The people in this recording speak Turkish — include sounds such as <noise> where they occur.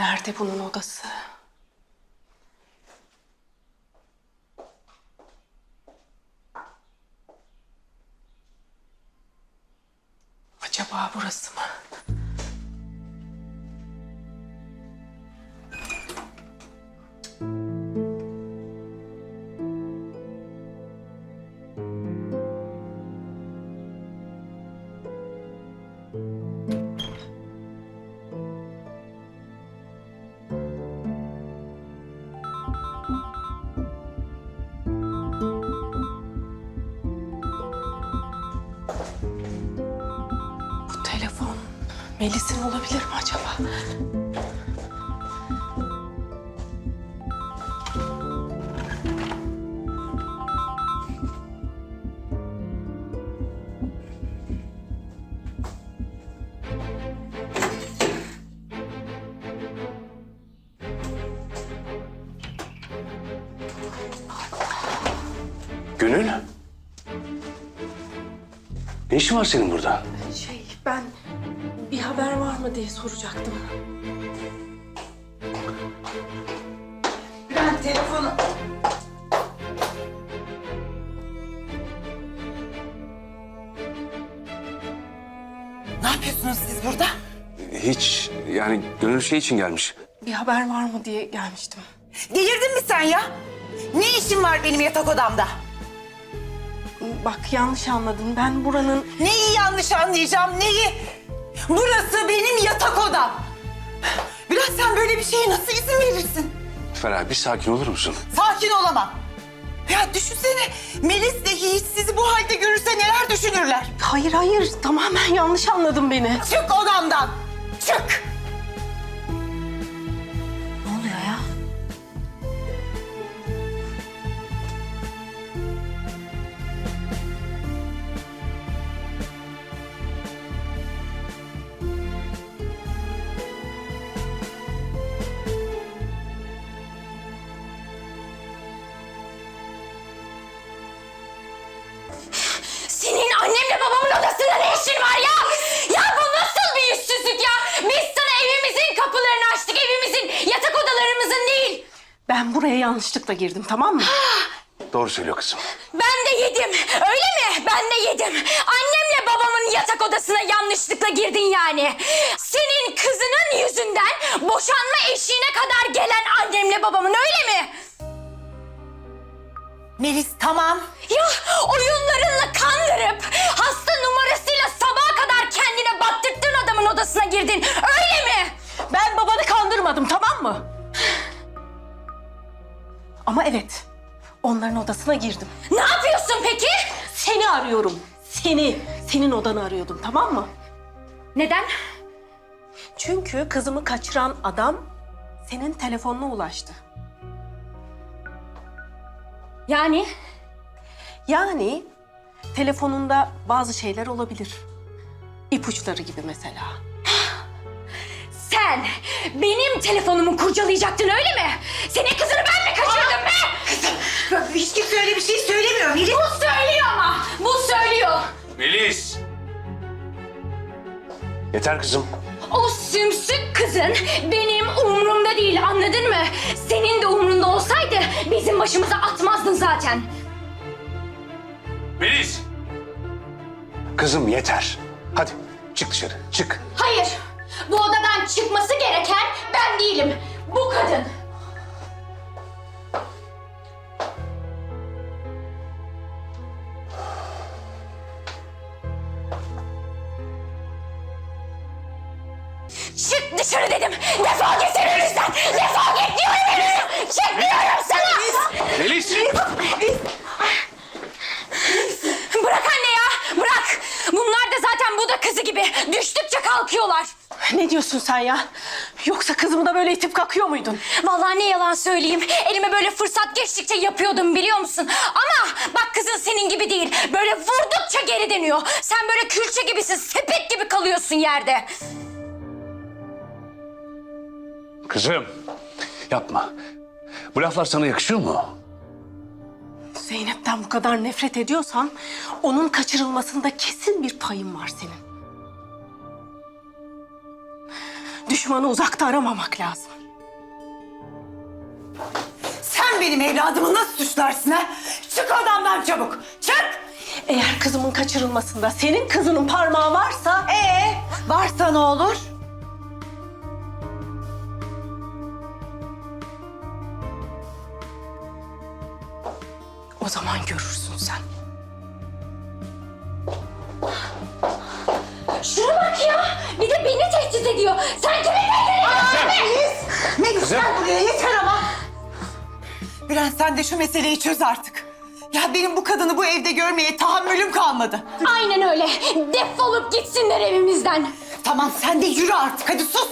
Nerede bunun odası? Acaba burası mı? Melis'in olabilir mi acaba? Gönül? Ne işin var senin burada? Mı diye soracaktım. Ben telefonu... Ne yapıyorsunuz siz burada? Hiç yani Gönül şey için gelmiş. Bir haber var mı diye gelmiştim. Delirdin mi sen ya? Ne işin var benim yatak odamda? Bak yanlış anladın. Ben buranın Neyi yanlış anlayacağım, neyi? Burası benim yatak odam. Bülent sen böyle bir şeye nasıl izin verirsin? Ferah bir sakin olur musun? Sakin olamam. Ya düşünsene Melis de Yiğit sizi bu halde görürse neler düşünürler? Hayır hayır tamamen yanlış anladın beni. Çık odamdan, çık. Buraya yanlışlıkla girdim tamam mı? <gasps> Doğru söylüyor kızım. Ben de yedim. Öyle mi? Ben de yedim. Annemle babamın yatak odasına yanlışlıkla girdin yani. Senin kızının yüzünden boşanma eşiğine kadar gelen annemle babamın öyle mi? Melis tamam. Ya oyunlarınla kandırıp hasta numarasıyla sabaha kadar kendine battırttığın adamın odasına girdin. Öyle mi? Ben babanı kandırmadım tamam mı? Ama evet onların odasına girdim. Ne yapıyorsun peki? Seni arıyorum. Seni. Senin odanı arıyordum tamam mı? Neden? Çünkü kızımı kaçıran adam senin telefonuna ulaştı. Yani Yani telefonunda bazı şeyler olabilir. İpuçları gibi mesela. Sen benim telefonumu kurcalayacaktın öyle mi? Senin kızını ben mi kaçırdım be? Hiç kimse öyle bir şey söylemiyor Melis. Bu söylüyor ama. Bu söylüyor. Melis! Yeter kızım. O sümsük kızın benim umurumda değil anladın mı? Senin de umrunda olsaydı bizim başımıza atmazdın zaten. Melis! Kızım yeter. Hadi çık dışarı çık. Hayır. Bu odadan çıkması Çık dışarı dedim. Defol git önümüzden. Defol git diyorum önümüzden. Çık diyorum sana. Melis! Bırak anne ya. Bırak. Bunlar da zaten bu da kızı gibi. Düştükçe kalkıyorlar. Ne diyorsun sen ya? Yoksa kızımı da böyle itip kakıyor muydun? Vallahi ne yalan söyleyeyim. Elime böyle fırsat geçtikçe yapıyordum biliyor musun? Ama bak kızın senin gibi değil. Böyle vurdukça geri dönüyor. Sen böyle külçe gibisin. Sepet gibi kalıyorsun yerde. Kızım yapma. Bu laflar sana yakışıyor mu? Zeynep'ten bu kadar nefret ediyorsan onun kaçırılmasında kesin bir payın var senin. Düşmanı uzakta aramamak lazım. Sen benim evladımı nasıl suçlarsın ha? Çık odamdan çabuk. Çık. Eğer kızımın kaçırılmasında senin kızının parmağı varsa... Ee, varsa ne olur? Görürsün sen. Şuna bak ya. Bir de beni tehdit ediyor. Sen kimi tehdit ediyorsun? Melis gel buraya yeter ama. Bülent sen de şu meseleyi çöz artık. Ya benim bu kadını bu evde görmeye tahammülüm kalmadı. Aynen öyle. Defolup gitsinler evimizden. Tamam sen de yürü artık hadi sus.